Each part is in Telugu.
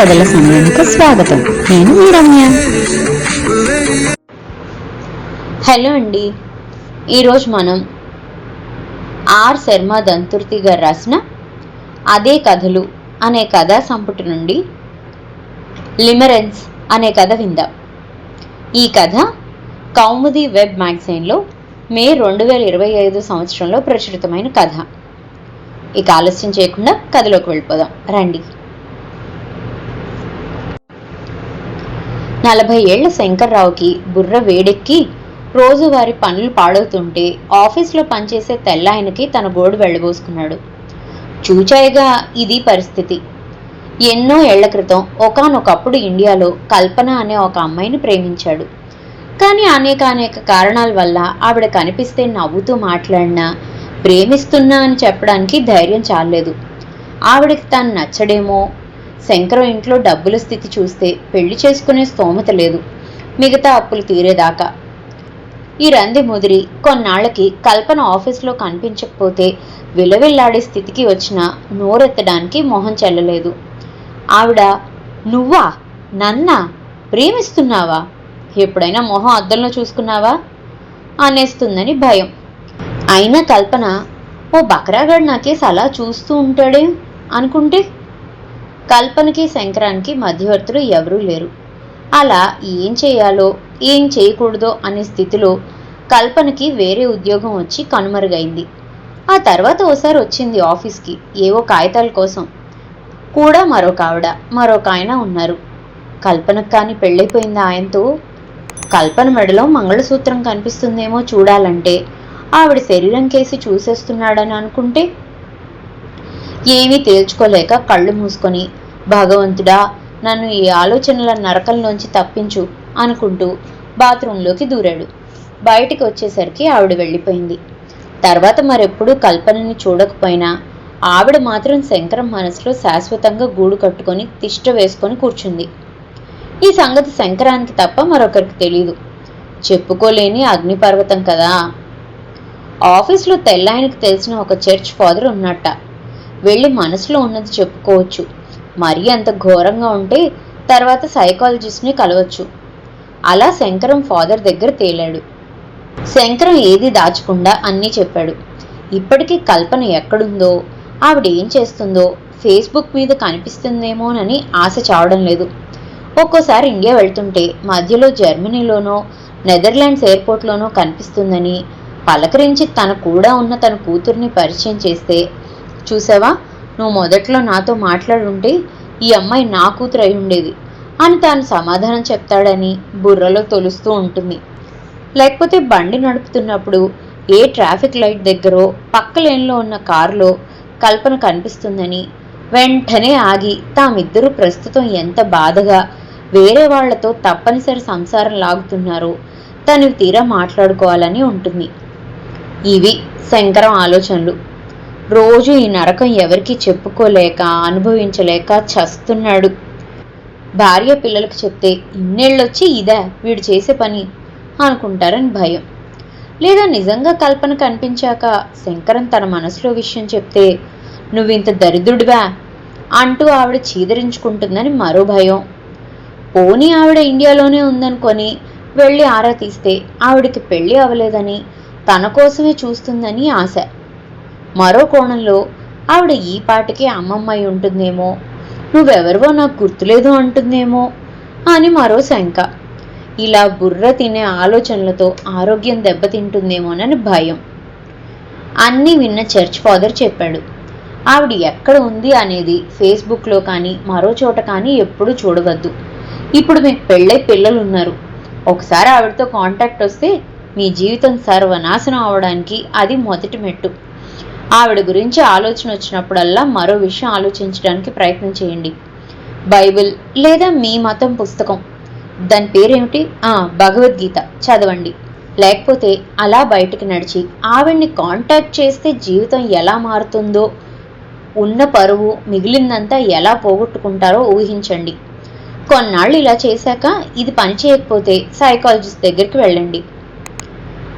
కథల సమయానికి స్వాగతం. నేను మీ రమ్య. హలో అండి. ఈరోజు మనం ఆర్ శర్మ దంతుర్తి గారు రాసిన అదే కథలు అనే కథా సంపుటి నుండి లిమరెన్స్ అనే కథ విందాం. ఈ కథ కౌముది వెబ్ మ్యాగజైన్లో మే రెండు వేల ఇరవై ఐదు సంవత్సరంలో ప్రచురితమైన కథ. ఇక ఆలస్యం చేయకుండా కథలోకి వెళ్ళిపోదాం. రండి. నలభై ఏళ్ళ శంకర్రావుకి బుర్ర వేడెక్కి రోజువారి పనులు పాడవుతుంటే ఆఫీస్లో పనిచేసే తెల్లాయనకి తన గోడు వెళ్ళబోసుకున్నాడు. చూచాయిగా ఇది పరిస్థితి. ఎన్నో ఏళ్ళ క్రితం ఒకానొకప్పుడు ఇండియాలో కల్పన అనే ఒక అమ్మాయిని ప్రేమించాడు. కానీ అనేక అనేక కారణాల వల్ల ఆవిడ కనిపిస్తే నవ్వుతూ మాట్లాడినా ప్రేమిస్తున్నా అని చెప్పడానికి ధైర్యం చాలేదు ఆవిడకి తను నచ్చడేమో శంకరం ఇంట్లో డబ్బుల స్థితి చూస్తే పెళ్ళి చేసుకునే స్తోమత లేదు. మిగతా అప్పులు తీరేదాకా. ఈ రంది ముదిరి కొన్నాళ్ళకి కల్పన ఆఫీస్లో కనిపించకపోతే విలవిల్లాడే స్థితికి వచ్చిన నోరెత్తడానికి మొహం చెల్లలేదు. ఆవిడ నువ్వా? నన్నా? ప్రేమిస్తున్నావా? ఎప్పుడైనా మొహం అద్దంలో చూసుకున్నావా? అనేస్తుందని భయం. అయినా కల్పన ఓ బకరాగాడు నాకేసి అలా చూస్తూ ఉంటాడే? అనుకుంటే కల్పనకి శంకరానికి మధ్యవర్తులు ఎవరూ లేరు. అలా ఏం చేయాలో ఏం చేయకూడదో అనే స్థితిలో కల్పనకి వేరే ఉద్యోగం వచ్చి కనుమరుగైంది. ఆ తర్వాత ఓసారి వచ్చింది ఆఫీస్కి ఏవో కాగితాల కోసం. కూడా మరొక ఆవిడ మరొక ఆయన ఉన్నారు. కల్పనకు కానీ పెళ్ళైపోయింది ఆయనతో? కల్పన మెడలో మంగళసూత్రం కనిపిస్తుందేమో చూడాలంటే ఆవిడ శరీరం కేసి చూసేస్తున్నాడని అనుకుంటే? ఏమీ తేల్చుకోలేక కళ్ళు మూసుకొని భగవంతుడా నన్ను ఈ ఆలోచనల నరకంలోంచి తప్పించు అనుకుంటూ బాత్రూంలోకి దూరాడు. బయటికి వచ్చేసరికి ఆవిడ వెళ్ళిపోయింది. తర్వాత మరెప్పుడూ కల్పనని చూడకపోయినా ఆవిడ మాత్రం శంకరం మనసులో శాశ్వతంగా గూడు కట్టుకొని తిష్ట వేసుకొని కూర్చుంది. ఈ సంగతి శంకరానికి తప్ప మరొకరికి తెలియదు చెప్పుకోలేని అగ్నిపర్వతం కదా. ఆఫీస్లో తెల్లాయనకి తెలిసిన ఒక చర్చ్ ఫాదర్ ఉన్నట్ట. వెళ్ళి మనసులో ఉన్నది చెప్పుకోవచ్చు. మరీ అంత ఘోరంగా ఉంటే తర్వాత సైకాలజిస్ట్ని కలవచ్చు. అలా శంకరం ఫాదర్ దగ్గర తేలాడు. శంకరం ఏది దాచకుండా అన్నీ చెప్పాడు. ఇప్పటికీ కల్పన ఎక్కడుందో ఆవిడ ఏం చేస్తుందో ఫేస్బుక్ మీద కనిపిస్తుందేమోనని ఆశ చావడం లేదు. ఒక్కోసారి ఇండియా వెళ్తుంటే మధ్యలో జర్మనీలోనో నెదర్లాండ్స్ ఎయిర్పోర్ట్లోనో కనిపిస్తుందని పలకరించి తన కూడా ఉన్న తన కూతుర్ని పరిచయం చేస్తే చూసావా? నువ్వు మొదట్లో నాతో మాట్లాడుంటే ఈ అమ్మాయి నా కూతురు అయి ఉండేది అని తాను సమాధానం చెప్తాడని బుర్రలో తొలుస్తూ ఉంటుంది. లేకపోతే బండి నడుపుతున్నప్పుడు ఏ ట్రాఫిక్ లైట్ దగ్గరో పక్క లేన్లో ఉన్న కారులో కల్పన కనిపిస్తుందని వెంటనే ఆగి తామిద్దరూ ప్రస్తుతం ఎంత బాధగా వేరే వాళ్ళతో తప్పనిసరి సంసారం లాగుతున్నారో తను తీరా మాట్లాడుకోవాలని ఉంటుంది. ఇవి శంకరం ఆలోచనలు. రోజు ఈ నరకం ఎవరికీ చెప్పుకోలేక అనుభవించలేక చస్తున్నాడు. భార్య పిల్లలకు చెప్తే ఇన్నేళ్ళొచ్చి ఇదే వీడు చేసే పని? అనుకుంటారని భయం. లేదా నిజంగా కల్పన కనిపించాక శంకరం తన మనసులో విషయం చెప్తే నువ్వింత దరిద్రుడివా? అంటూ ఆవిడ చీదరించుకుంటుందని మరో భయం. పోనీ ఆవిడ ఇండియాలోనే ఉందనుకొని వెళ్ళి ఆరా తీస్తే ఆవిడకి పెళ్ళి అవ్వలేదని తన కోసమే చూస్తుందని ఆశ. మరో కోణంలో ఆవిడ ఈ పాటికి అమ్మమ్మాయి ఉంటుందేమో? నువ్వెవరివో నాకు గుర్తులేదు అంటుందేమో? అని మరో శంక. ఇలా బుర్ర తినే ఆలోచనలతో ఆరోగ్యం దెబ్బతింటుందేమోనని భయం. అన్నీ విన్న చర్చ్ ఫాదర్ చెప్పాడు. ఆవిడ ఎక్కడ ఉంది అనేది ఫేస్బుక్లో కానీ మరో చోట కానీ ఎప్పుడూ చూడవద్దు. ఇప్పుడు మీకు పెళ్ళై పిల్లలు ఉన్నారు ఒకసారి ఆవిడతో కాంటాక్ట్ వస్తే మీ జీవితం సర్వనాశనం అవడానికి అది మొదటి మెట్టు. ఆవిడ గురించి ఆలోచన వచ్చినప్పుడల్లా మరో విషయం ఆలోచించడానికి ప్రయత్నం చేయండి. బైబిల్ లేదా మీ మతం పుస్తకం. దాని పేరేమిటి? భగవద్గీత. చదవండి. లేకపోతే అలా బయటికి నడిచి ఆవిడ్ని కాంటాక్ట్ చేస్తే జీవితం ఎలా మారుతుందో ఉన్న పరువు మిగిలిందంతా ఎలా పోగొట్టుకుంటారో ఊహించండి. కొన్నాళ్ళు ఇలా చేశాక ఇది పనిచేయకపోతే సైకాలజిస్ట్ దగ్గరికి వెళ్ళండి.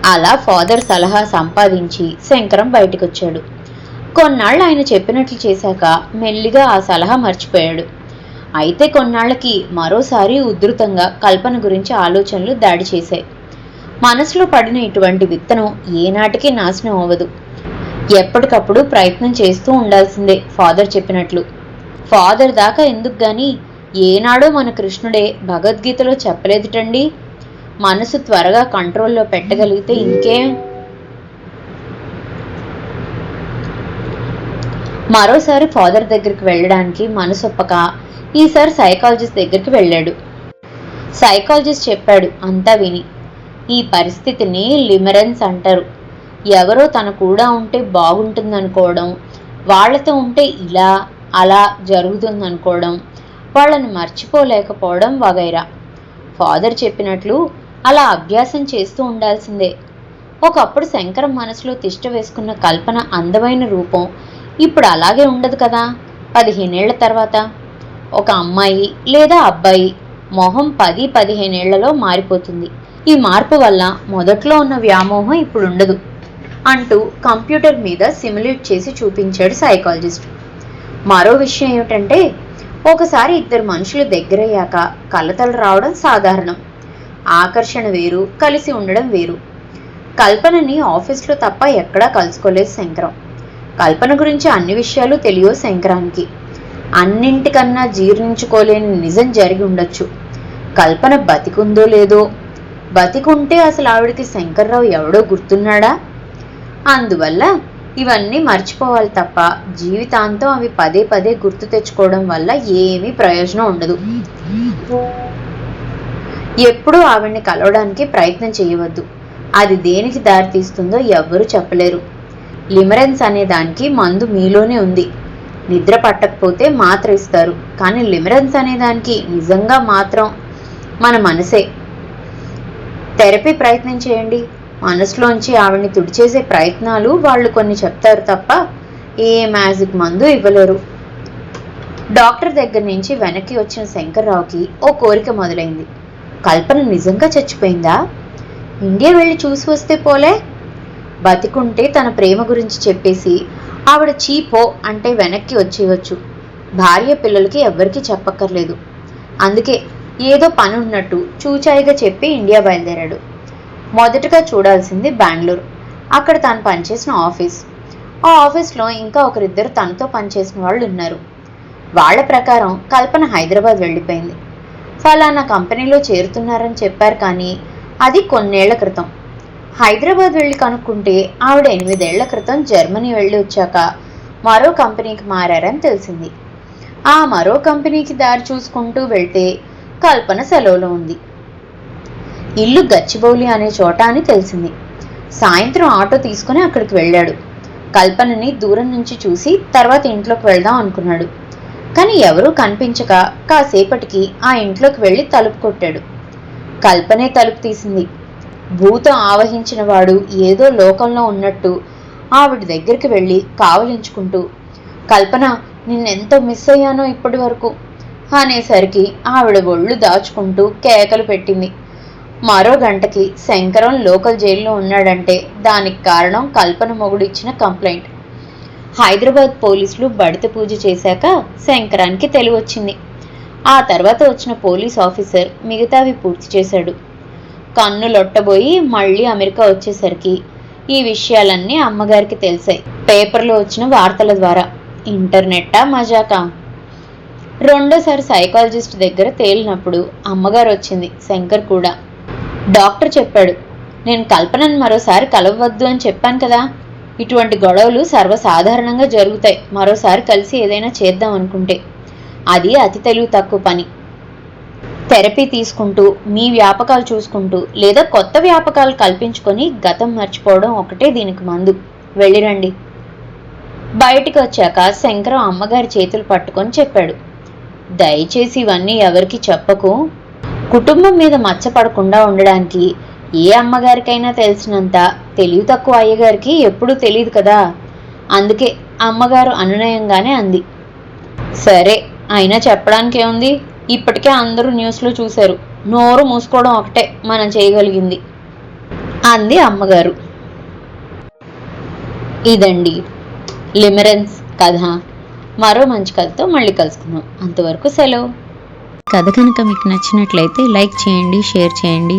అలా ఫాదర్ సలహా సంపాదించి శంకరం బయటకొచ్చాడు. కొన్నాళ్ళు ఆయన చెప్పినట్లు చేశాక మెల్లిగా ఆ సలహా మర్చిపోయాడు. అయితే కొన్నాళ్ళకి మరోసారి ఉధృతంగా కల్పన గురించి ఆలోచనలు దాడి చేశాయి. మనసులో పడిన ఇటువంటి విత్తనం ఏనాటికి నాశనం అవ్వదు. ఎప్పటికప్పుడు ప్రయత్నం చేస్తూ ఉండాల్సిందే ఫాదర్ చెప్పినట్లు. ఫాదర్ దాకా ఎందుకు గాని? ఏనాడో మన కృష్ణుడే భగవద్గీతలో చెప్పలేదుటండి. మనసు త్వరగా కంట్రోల్లో పెట్టగలిగితే ఇంకేం మరోసారి ఫాదర్ దగ్గరికి వెళ్ళడానికి మనసు ఒప్పక. ఈసారి సైకాలజిస్ట్ దగ్గరికి వెళ్ళాడు. సైకాలజిస్ట్ చెప్పాడు అంతా విని. ఈ పరిస్థితిని లిమరెన్స్ అంటారు. ఎవరో తన కూడా ఉంటే బాగుంటుందనుకోవడం వాళ్ళతో ఉంటే ఇలా అలా జరుగుతుందనుకోవడం వాళ్ళని మర్చిపోలేకపోవడం వగైరా. ఫాదర్ చెప్పినట్లు అలా అభ్యాసం చేస్తూ ఉండాల్సిందే. ఒకప్పుడు శంకర మనసులో తిష్ట వేసుకున్న కల్పన అందమైన రూపం ఇప్పుడు అలాగే ఉండదు కదా. పదిహేనేళ్ళ తర్వాత ఒక అమ్మాయి లేదా అబ్బాయి మొహం పది పదిహేనేళ్ళలో మారిపోతుంది. ఈ మార్పు వల్ల మొదట్లో ఉన్న వ్యామోహం ఇప్పుడు ఉండదు అంటూ కంప్యూటర్ మీద సిమ్యులేట్ చేసి చూపించాడు సైకాలజిస్ట్. మరో విషయం ఏమిటంటే ఒకసారి ఇద్దరు మనుషులు దగ్గరయ్యాక కలతలు రావడం సాధారణం. ఆకర్షణ వేరు కలిసి ఉండడం వేరు. కల్పనని ఆఫీస్లో తప్ప ఎక్కడా కలుసుకోలేదు శంకరం. కల్పన గురించి అన్ని విషయాలు తెలియవు శంకరానికి. అన్నింటికన్నా జీర్ణించుకోలేని నిజం జరిగి ఉండొచ్చు. కల్పన బతికుందో లేదో? బతికుంటే అసలు ఆవిడకి శంకర్రావు ఎవడో గుర్తున్నాడా? అందువల్ల ఇవన్నీ మర్చిపోవాలి తప్ప జీవితాంతం అవి పదే పదే గుర్తు తెచ్చుకోవడం వల్ల ఏమీ ప్రయోజనం ఉండదు. ఎప్పుడూ ఆవిడ్ని కలవడానికి ప్రయత్నం చేయవద్దు. అది దేనికి దారితీస్తుందో ఎవ్వరూ చెప్పలేరు. లిమరెన్స్ అనే దానికి మందు మీలోనే ఉంది. నిద్ర పట్టకపోతే మాత్ర ఇస్తారు. కానీ లిమరెన్స్ అనే దానికి నిజంగా మాత్రం మన మనసే. థెరపీ ప్రయత్నం చేయండి. మనసులోంచి ఆవిడ్ని తుడిచేసే ప్రయత్నాలు వాళ్ళు కొన్ని చెప్తారు తప్ప ఏ మ్యాజిక్ మందు ఇవ్వలేరు. డాక్టర్ దగ్గర నుంచి వెనక్కి వచ్చిన శంకర్రావుకి ఓ కోరిక మొదలైంది. కల్పన నిజంగా చచ్చిపోయిందా? ఇండియా వెళ్ళి చూసి వస్తే పోలే. బతికుంటే తన ప్రేమ గురించి చెప్పేసి ఆవిడ చీపో అంటే వెనక్కి వచ్చేయవచ్చు భార్య పిల్లలకి ఎవ్వరికీ చెప్పక్కర్లేదు. అందుకే ఏదో పని ఉన్నట్టు చూచాయిగా చెప్పి ఇండియా బయలుదేరాడు. మొదటగా చూడాల్సింది బెంగళూరు. అక్కడ తాను పనిచేసిన ఆఫీస్. ఆ ఆఫీస్లో ఇంకా ఒకరిద్దరు తనతో పనిచేసిన వాళ్ళు ఉన్నారు వాళ్ళ ప్రకారం కల్పన హైదరాబాద్ వెళ్ళిపోయింది. ఫలానా కంపెనీలో చేరుతున్నారని చెప్పారు కానీ అది కొన్నేళ్ళ క్రితం. హైదరాబాద్ వెళ్ళి కనుక్కుంటే ఆవిడ ఎనిమిదేళ్ళ క్రితం జర్మనీ వెళ్ళి వచ్చాక మరో కంపెనీకి మారారని తెలిసింది. ఆ మరో కంపెనీకి దారి చూసుకుంటూ వెళ్తే కల్పన సెలవులో ఉంది. ఇల్లు గచ్చిబౌలి అనే చోట అని తెలిసింది. సాయంత్రం ఆటో తీసుకుని అక్కడికి వెళ్ళాడు. కల్పనని దూరం నుంచి చూసి తర్వాత ఇంట్లోకి వెళ్దాం అనుకున్నాడు. కానీ ఎవరూ కనిపించక కాసేపటికి ఆ ఇంట్లోకి వెళ్ళి తలుపు కొట్టాడు. కల్పనే తలుపు తీసింది. భూతం ఆవహించిన వాడు ఏదో లోకంలో ఉన్నట్టు ఆవిడ దగ్గరికి వెళ్ళి కావలించుకుంటూ కల్పన నిన్నెంతో మిస్ అయ్యానో ఇప్పటి వరకు? అనేసరికి ఆవిడ ఒళ్ళు దాచుకుంటూ కేకలు పెట్టింది. మరో గంటకి శంకరం లోకల్ జైల్లో ఉన్నాడంటే దానికి కారణం కల్పన మొగుడు ఇచ్చిన కంప్లైంట్. హైదరాబాద్ పోలీసులు బడిత పూజ చేశాక శంకరానికి తెలివచ్చింది. ఆ తర్వాత వచ్చిన పోలీస్ ఆఫీసర్ మిగతావి పూర్తి చేశాడు. కన్ను లొట్టబోయి మళ్ళీ అమెరికా వచ్చేసరికి ఈ విషయాలన్నీ అమ్మగారికి తెలిసాయి. పేపర్లో వచ్చిన వార్తల ద్వారా. ఇంటర్నెట్టా మజాకా? రెండోసారి సైకాలజిస్ట్ దగ్గర తేలినప్పుడు అమ్మగారు వచ్చింది శంకర్ కూడా. డాక్టర్ చెప్పాడు నేను కల్పనను మరోసారి కలవద్దు అని చెప్పాను కదా. ఇటువంటి గొడవలు సర్వసాధారణంగా జరుగుతాయి. మరోసారి కలిసి ఏదైనా చేద్దాం అనుకుంటే. అది అతి తెలివి తక్కువ పని. థెరపీ తీసుకుంటూ మీ వ్యాపకాలు చూసుకుంటూ లేదా కొత్త వ్యాపకాలు కల్పించుకొని గతం మర్చిపోవడం ఒకటే దీనికి మందు. వెళ్ళిరండి. బయటికి వచ్చాక శంకరం అమ్మగారి చేతులు పట్టుకొని చెప్పాడు. దయచేసి ఇవన్నీ ఎవరికి చెప్పకు. కుటుంబం మీద మచ్చపడకుండా ఉండడానికి ఏ అమ్మగారికైనా తెలిసినంత తెలివి తక్కువ అయ్యగారికి ఎప్పుడూ తెలియదు కదా. అందుకే అమ్మగారు అనునయంగానే అంది. సరే అయినా చెప్పడానికి ఏముంది ఇప్పటికే అందరూ న్యూస్లో చూశారు. నోరు మూసుకోవడం ఒకటే మనం చేయగలిగింది అంది అమ్మగారు. ఇదండి లిమరెన్స్ కథ. మరో మంచి కథతో మళ్ళీ కలుసుకుందాం. అంతవరకు సెలవు. కథ కనుక మీకు నచ్చినట్లయితే లైక్ చేయండి షేర్ చేయండి.